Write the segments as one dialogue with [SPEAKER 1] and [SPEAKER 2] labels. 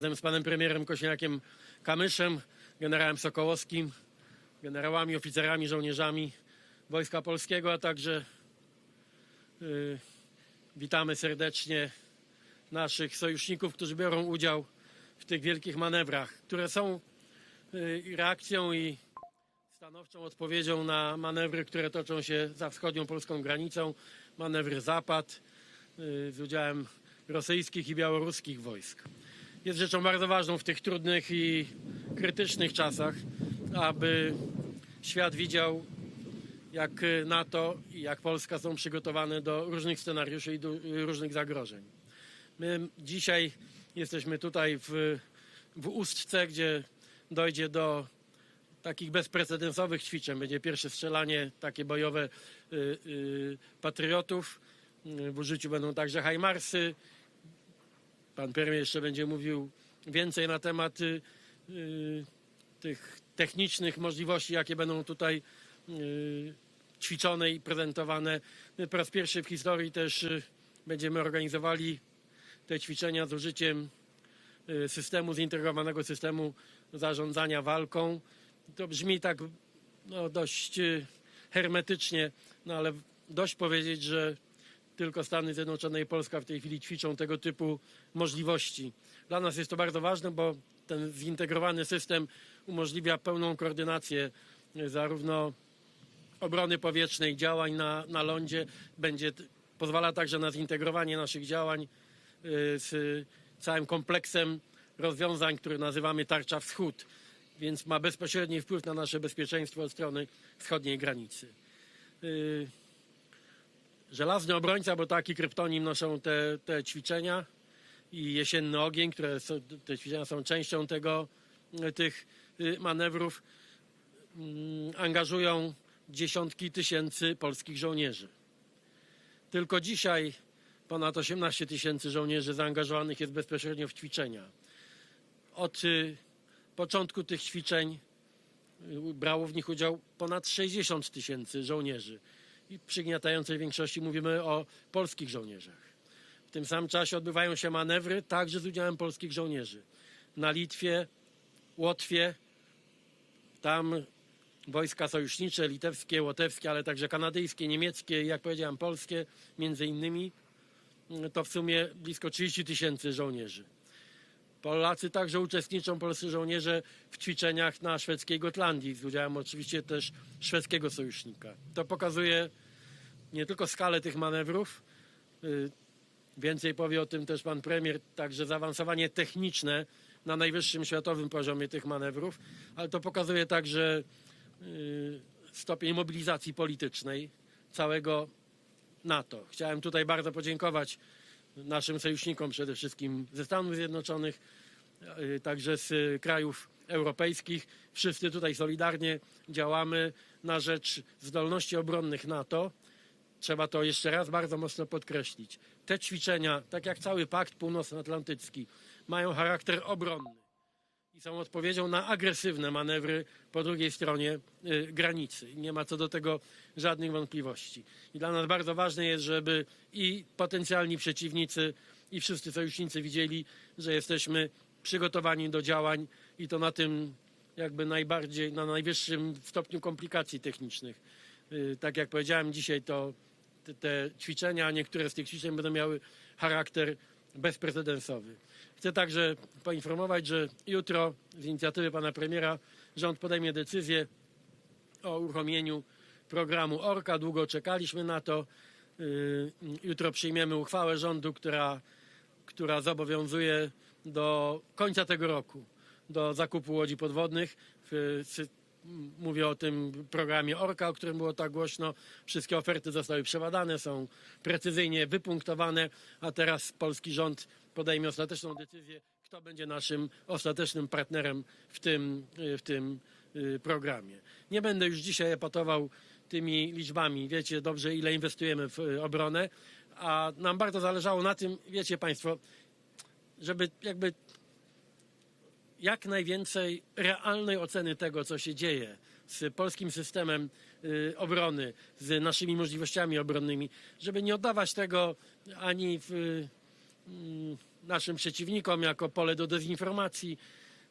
[SPEAKER 1] razem z panem premierem Kośniakiem Kamyszem, generałem Sokołowskim, generałami, oficerami, żołnierzami Wojska Polskiego, a także y, witamy serdecznie naszych sojuszników, którzy biorą udział w tych wielkich manewrach, które są y, reakcją i stanowczą odpowiedzią na manewry, które toczą się za wschodnią polską granicą, manewry Zapad y, z udziałem rosyjskich i białoruskich wojsk. Jest rzeczą bardzo ważną w tych trudnych i krytycznych czasach, aby świat widział, jak NATO i jak Polska są przygotowane do różnych scenariuszy i do różnych zagrożeń. My dzisiaj jesteśmy tutaj w, w Ustce, gdzie dojdzie do takich bezprecedensowych ćwiczeń. Będzie pierwsze strzelanie takie bojowe y, y, patriotów. W użyciu będą także hajmarsy. Pan premier jeszcze będzie mówił więcej na temat y, y, tych technicznych możliwości, jakie będą tutaj y, ćwiczone i prezentowane. My po raz pierwszy w historii też będziemy organizowali te ćwiczenia z użyciem systemu, zintegrowanego systemu zarządzania walką. To brzmi tak no, dość hermetycznie, no ale dość powiedzieć, że tylko Stany Zjednoczone i Polska w tej chwili ćwiczą tego typu możliwości. Dla nas jest to bardzo ważne, bo ten zintegrowany system umożliwia pełną koordynację y, zarówno obrony powietrznej, działań na, na lądzie, będzie pozwala także na zintegrowanie naszych działań y, z całym kompleksem rozwiązań, który nazywamy Tarcza Wschód, więc ma bezpośredni wpływ na nasze bezpieczeństwo od strony wschodniej granicy. Żelazny obrońca, bo taki kryptonim noszą te, te ćwiczenia i jesienny ogień, które są, te ćwiczenia są częścią tego, tych y, manewrów, mm, angażują dziesiątki tysięcy polskich żołnierzy. Tylko dzisiaj ponad 18 tysięcy żołnierzy zaangażowanych jest bezpośrednio w ćwiczenia. Od y, początku tych ćwiczeń y, brało w nich udział ponad 60 tysięcy żołnierzy. I przygniatającej większości mówimy o polskich żołnierzach. W tym samym czasie odbywają się manewry także z udziałem polskich żołnierzy. Na Litwie, Łotwie, tam wojska sojusznicze, litewskie, łotewskie, ale także kanadyjskie, niemieckie i jak powiedziałem polskie między innymi, to w sumie blisko 30 tysięcy żołnierzy. Polacy także uczestniczą, polscy żołnierze, w ćwiczeniach na szwedzkiej Gotlandii, z udziałem oczywiście też szwedzkiego sojusznika. To pokazuje nie tylko skalę tych manewrów, y, więcej powie o tym też pan premier, także zaawansowanie techniczne na najwyższym światowym poziomie tych manewrów, ale to pokazuje także y, stopień mobilizacji politycznej całego NATO. Chciałem tutaj bardzo podziękować naszym sojusznikom, przede wszystkim ze Stanów Zjednoczonych, y, także z y, krajów europejskich. Wszyscy tutaj solidarnie działamy na rzecz zdolności obronnych NATO. Trzeba to jeszcze raz bardzo mocno podkreślić. Te ćwiczenia, tak jak cały Pakt Północnoatlantycki, mają charakter obronny są odpowiedzią na agresywne manewry po drugiej stronie y, granicy. Nie ma co do tego żadnych wątpliwości. I dla nas bardzo ważne jest, żeby i potencjalni przeciwnicy, i wszyscy sojusznicy widzieli, że jesteśmy przygotowani do działań i to na tym jakby najbardziej, na najwyższym stopniu komplikacji technicznych. Y, Tak jak powiedziałem dzisiaj, to te, te ćwiczenia, niektóre z tych ćwiczeń będą miały charakter bezprecedensowy. Chcę także poinformować, że jutro z inicjatywy pana premiera rząd podejmie decyzję o uruchomieniu programu ORKA. Długo czekaliśmy na to. Y, Jutro przyjmiemy uchwałę rządu, która, która zobowiązuje do końca tego roku do zakupu łodzi podwodnych. W- Mówię o tym programie ORKA, o którym było tak głośno. Wszystkie oferty zostały przebadane, są precyzyjnie wypunktowane, a teraz polski rząd podejmie ostateczną decyzję, kto będzie naszym ostatecznym partnerem w tym, y, w tym y, programie. Nie będę już dzisiaj epatował tymi liczbami. Wiecie dobrze, ile inwestujemy w y, obronę, a nam bardzo zależało na tym, wiecie Państwo, żeby jakby jak najwięcej realnej oceny tego, co się dzieje z polskim systemem y, obrony, z naszymi możliwościami obronnymi, żeby nie oddawać tego ani w, y, mm, naszym przeciwnikom jako pole do dezinformacji.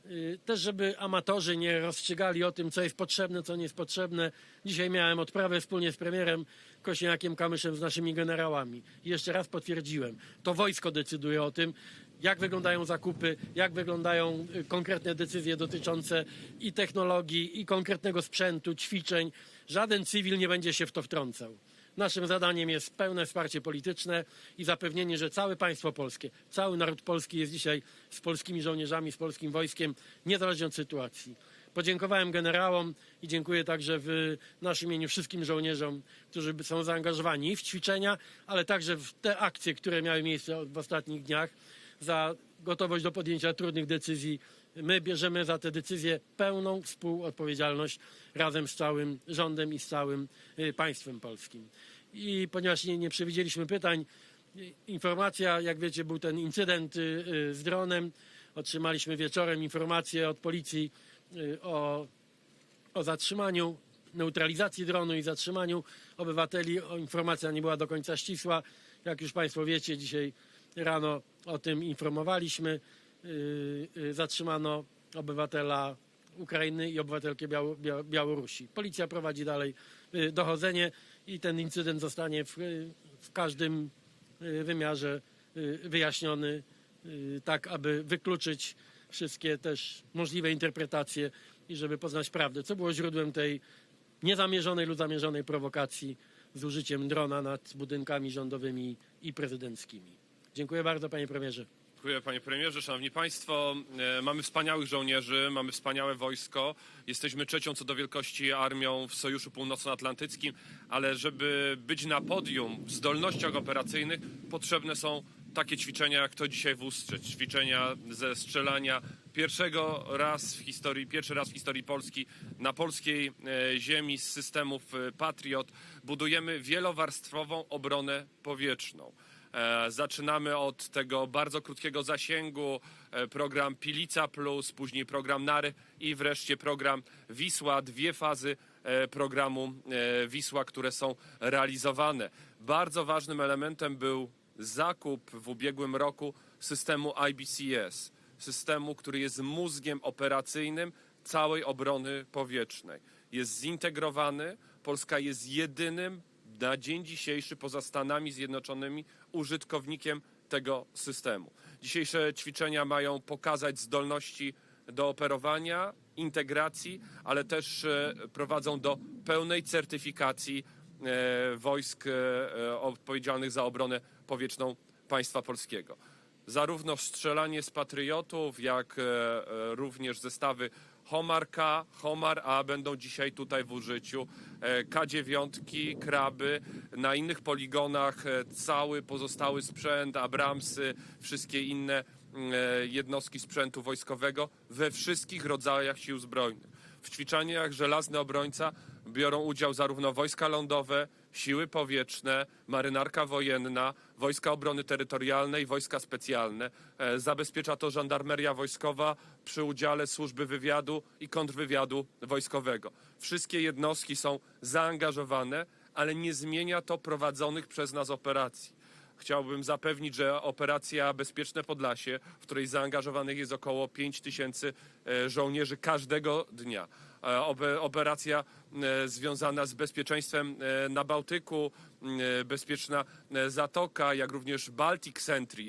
[SPEAKER 1] Y, Też, żeby amatorzy nie rozstrzygali o tym, co jest potrzebne, co nie jest potrzebne. Dzisiaj miałem odprawę wspólnie z premierem Kośniakiem Kamyszem z naszymi generałami. I jeszcze raz potwierdziłem, to wojsko decyduje o tym, jak wyglądają zakupy, jak wyglądają y, konkretne decyzje dotyczące i technologii, i konkretnego sprzętu, ćwiczeń. Żaden cywil nie będzie się w to wtrącał. Naszym zadaniem jest pełne wsparcie polityczne i zapewnienie, że całe państwo polskie, cały naród polski jest dzisiaj z polskimi żołnierzami, z polskim wojskiem, niezależnie od sytuacji. Podziękowałem generałom i dziękuję także w naszym imieniu wszystkim żołnierzom, którzy są zaangażowani w ćwiczenia, ale także w te akcje, które miały miejsce w ostatnich dniach, za gotowość do podjęcia trudnych decyzji. My bierzemy za te decyzje pełną współodpowiedzialność razem z całym rządem i z całym y, państwem polskim. I ponieważ nie, nie przewidzieliśmy pytań, y, informacja, jak wiecie, był ten incydent y, z dronem. Otrzymaliśmy wieczorem informację od policji o, o zatrzymaniu, neutralizacji dronu i zatrzymaniu obywateli. Informacja nie była do końca ścisła. Jak już Państwo wiecie, dzisiaj rano o tym informowaliśmy. Y, y, Zatrzymano obywatela Ukrainy i obywatelkę Biało- Bia- Białorusi. Policja prowadzi dalej y, dochodzenie i ten incydent zostanie w, w każdym wymiarze wyjaśniony, tak aby wykluczyć wszystkie też możliwe interpretacje i żeby poznać prawdę, co było źródłem tej niezamierzonej lub zamierzonej prowokacji z użyciem drona nad budynkami rządowymi i prezydenckimi. Dziękuję bardzo, panie premierze.
[SPEAKER 2] Dziękuję panie premierze, szanowni państwo. E, Mamy wspaniałych żołnierzy, mamy wspaniałe wojsko. Jesteśmy trzecią co do wielkości armią w Sojuszu Północnoatlantyckim, ale żeby być na podium w zdolnościach operacyjnych potrzebne są takie ćwiczenia jak to dzisiaj w Ustrze. Ćwiczenia ze strzelania pierwszego raz w historii, pierwszy raz w historii Polski na polskiej e, ziemi z systemów e, Patriot budujemy wielowarstwową obronę powietrzną. E, Zaczynamy od tego bardzo krótkiego zasięgu, e, program Pilica Plus, później program Nary i wreszcie program Wisła, dwie fazy e, programu Wisła, które są realizowane. Bardzo ważnym elementem był zakup w ubiegłym roku systemu IBCS, systemu, który jest mózgiem operacyjnym całej obrony powietrznej. Jest zintegrowany, Polska jest jedynym na dzień dzisiejszy poza Stanami Zjednoczonymi użytkownikiem tego systemu. Dzisiejsze ćwiczenia mają pokazać zdolności do operowania, integracji, ale też e, prowadzą do pełnej certyfikacji e, wojsk e, odpowiedzialnych za obronę powietrzną państwa polskiego. Zarówno strzelanie z patriotów, jak również zestawy Homar K, Homar A będą dzisiaj tutaj w użyciu. E, K9, kraby, na innych poligonach e, cały pozostały sprzęt, Abramsy, wszystkie inne e, jednostki sprzętu wojskowego we wszystkich rodzajach sił zbrojnych. W ćwiczeniach Żelazny Obrońca biorą udział zarówno wojska lądowe, siły powietrzne, marynarka wojenna, wojska obrony terytorialnej, wojska specjalne. E, Zabezpiecza to żandarmeria wojskowa przy udziale służby wywiadu i kontrwywiadu wojskowego. Wszystkie jednostki są zaangażowane, ale nie zmienia to prowadzonych przez nas operacji. Chciałbym zapewnić, że operacja Bezpieczne Podlasie, w której zaangażowanych jest około 5 tysięcy e, żołnierzy każdego dnia, operacja e, związana z bezpieczeństwem e, na Bałtyku, e, bezpieczna e, Zatoka, jak również Baltic Sentry,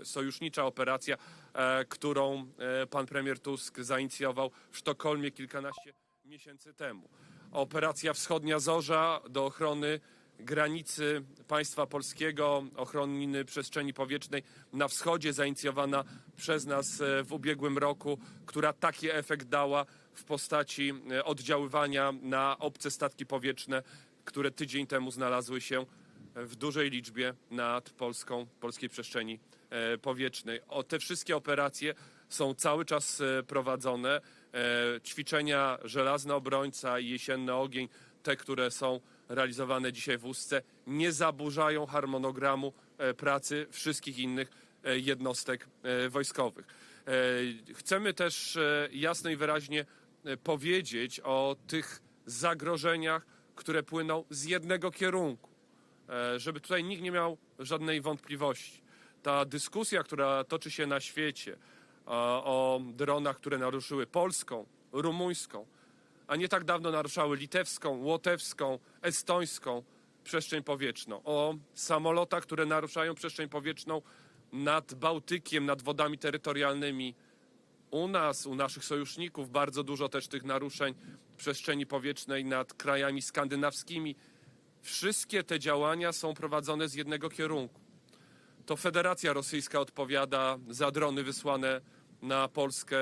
[SPEAKER 2] e, sojusznicza operacja, e, którą e, pan premier Tusk zainicjował w Sztokholmie kilkanaście miesięcy temu. Operacja Wschodnia Zorza do ochrony granicy państwa polskiego, ochrony przestrzeni powietrznej na wschodzie, zainicjowana przez nas e, w ubiegłym roku, która taki efekt dała w postaci e, oddziaływania na obce statki powietrzne, które tydzień temu znalazły się w dużej liczbie nad polską, polskiej przestrzeni e, powietrznej. O te wszystkie operacje są cały czas e, prowadzone. Ćwiczenia Żelazny Obrońca i Jesienny Ogień, te, które są realizowane dzisiaj w Ustce, nie zaburzają harmonogramu pracy wszystkich innych jednostek wojskowych. Chcemy też jasno i wyraźnie powiedzieć o tych zagrożeniach, które płyną z jednego kierunku e, żeby tutaj nikt nie miał żadnej wątpliwości. ta dyskusja, która toczy się na świecie o dronach, które naruszyły polską, rumuńską, a nie tak dawno naruszały litewską, łotewską, estońską przestrzeń powietrzną, o samolotach, które naruszają przestrzeń powietrzną nad Bałtykiem, nad wodami terytorialnymi. U nas, u naszych sojuszników bardzo dużo też tych naruszeń przestrzeni powietrznej nad krajami skandynawskimi. Wszystkie te działania są prowadzone z jednego kierunku. To Federacja Rosyjska odpowiada za drony wysłane na Polskę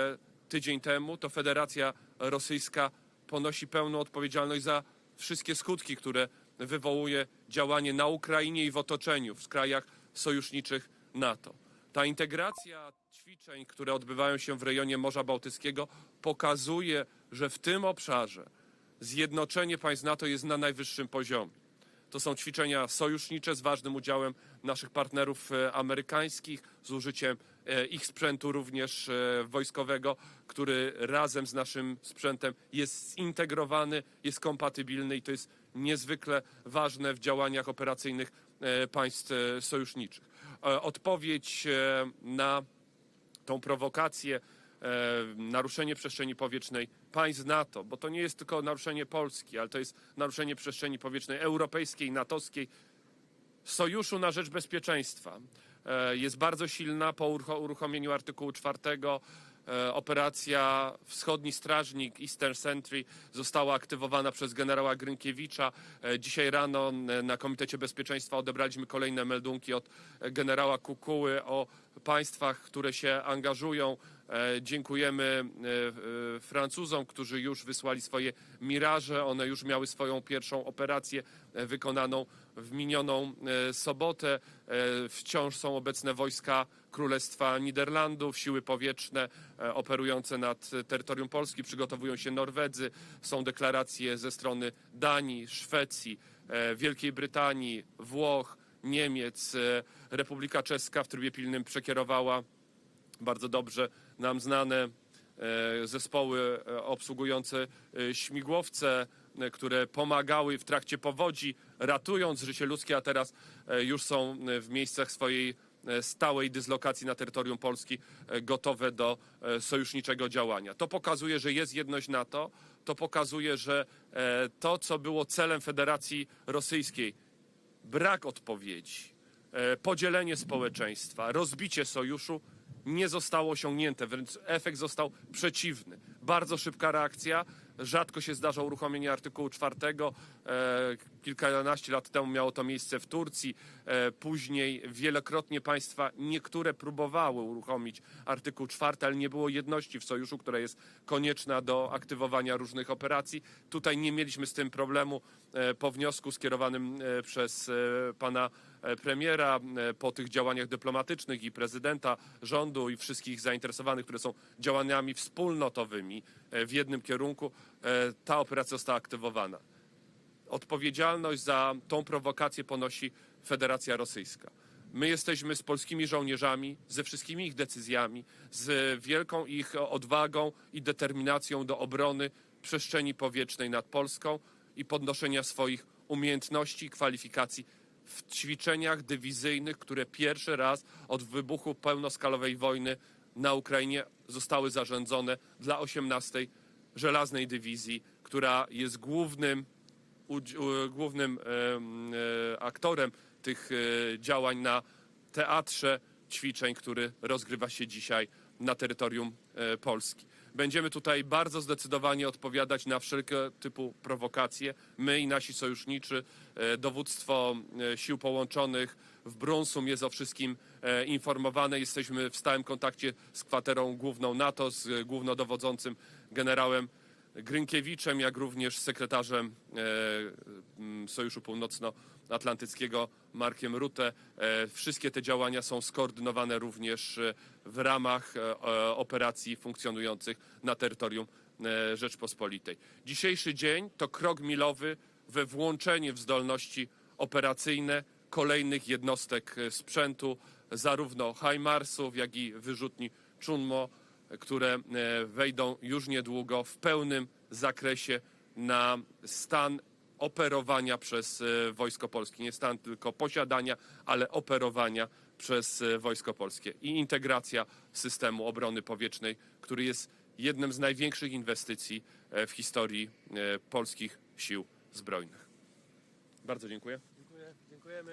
[SPEAKER 2] tydzień temu. To Federacja Rosyjska ponosi pełną odpowiedzialność za wszystkie skutki, które wywołuje działanie na Ukrainie i w otoczeniu, w krajach sojuszniczych NATO. Ta integracja ćwiczeń, które odbywają się w rejonie Morza Bałtyckiego, pokazuje, że w tym obszarze zjednoczenie państw NATO jest na najwyższym poziomie. To są ćwiczenia sojusznicze z ważnym udziałem naszych partnerów e, amerykańskich, z użyciem e, ich sprzętu również e, wojskowego, który razem z naszym sprzętem jest zintegrowany, jest kompatybilny i to jest niezwykle ważne w działaniach operacyjnych państw sojuszniczych. E, Odpowiedź e, na tą prowokację, e, naruszenie przestrzeni powietrznej państw NATO, bo to nie jest tylko naruszenie Polski, ale to jest naruszenie przestrzeni powietrznej europejskiej, natowskiej, Sojuszu na rzecz Bezpieczeństwa. Jest bardzo silna po urucho- uruchomieniu artykułu 4. e, Operacja Wschodni Strażnik Eastern Sentry została aktywowana przez generała Grynkiewicza. E, Dzisiaj rano e, na Komitecie Bezpieczeństwa odebraliśmy kolejne meldunki od generała Kukuły o państwach, które się angażują. Dziękujemy Francuzom, którzy już wysłali swoje miraże. One już miały swoją pierwszą operację wykonaną w minioną sobotę. Wciąż są obecne wojska Królestwa Niderlandów, siły powietrzne e, operujące nad terytorium Polski. Przygotowują się Norwedzy. Są deklaracje ze strony Danii, Szwecji, e, Wielkiej Brytanii, Włoch, Niemiec. E, Republika Czeska w trybie pilnym przekierowała bardzo dobrze nam znane zespoły obsługujące śmigłowce, które pomagały w trakcie powodzi, ratując życie ludzkie, a teraz już są w miejscach swojej stałej dyslokacji na terytorium Polski e, gotowe do e, sojuszniczego działania. To pokazuje, że jest jedność NATO, to pokazuje, że e, to, co było celem Federacji Rosyjskiej, brak odpowiedzi, e, podzielenie społeczeństwa, rozbicie sojuszu nie zostało osiągnięte, wręcz efekt został przeciwny. Bardzo szybka reakcja. Rzadko się zdarza uruchomienie artykułu 4. E, kilkanaście lat temu miało to miejsce w Turcji. E, później wielokrotnie państwa niektóre próbowały uruchomić artykuł 4, ale nie było jedności w sojuszu, która jest konieczna do aktywowania różnych operacji. Tutaj nie mieliśmy z tym problemu e, po wniosku skierowanym przez pana premiera e, po tych działaniach dyplomatycznych i prezydenta, rządu i wszystkich zainteresowanych, które są działaniami wspólnotowymi e, w jednym kierunku, e, ta operacja została aktywowana. Odpowiedzialność za tą prowokację ponosi Federacja Rosyjska. My jesteśmy z polskimi żołnierzami, ze wszystkimi ich decyzjami, z wielką ich odwagą i determinacją do obrony przestrzeni powietrznej nad Polską i podnoszenia swoich umiejętności i kwalifikacji w ćwiczeniach dywizyjnych, które pierwszy raz od wybuchu pełnoskalowej wojny na Ukrainie zostały zarządzone dla 18 Żelaznej Dywizji, która jest głównym głównym e, aktorem tych e, działań na teatrze ćwiczeń, który rozgrywa się dzisiaj na terytorium e, Polski. Będziemy tutaj bardzo zdecydowanie odpowiadać na wszelkie typu prowokacje. My i nasi sojuszniczy, e, dowództwo e, sił połączonych w Brunsum jest o wszystkim e, informowane. Jesteśmy w stałym kontakcie z kwaterą główną NATO, z głównodowodzącym generałem Grynkiewiczem, jak również sekretarzem e, Sojuszu Północnoatlantyckiego Markiem Rutte. E, wszystkie te działania są skoordynowane również e, w ramach operacji funkcjonujących na terytorium Rzeczpospolitej. Dzisiejszy dzień to krok milowy we włączenie w zdolności operacyjne kolejnych jednostek sprzętu, zarówno HIMARS-ów, jak i wyrzutni Chunmo, które e, wejdą już niedługo w pełnym zakresie na stan operowania przez e, Wojsko Polskie. Nie stan tylko posiadania, ale operowania przez e, Wojsko Polskie i integracja systemu obrony powietrznej, który jest jednym z największych inwestycji w historii polskich sił zbrojnych. Bardzo dziękuję.
[SPEAKER 1] Dziękuję, dziękujemy.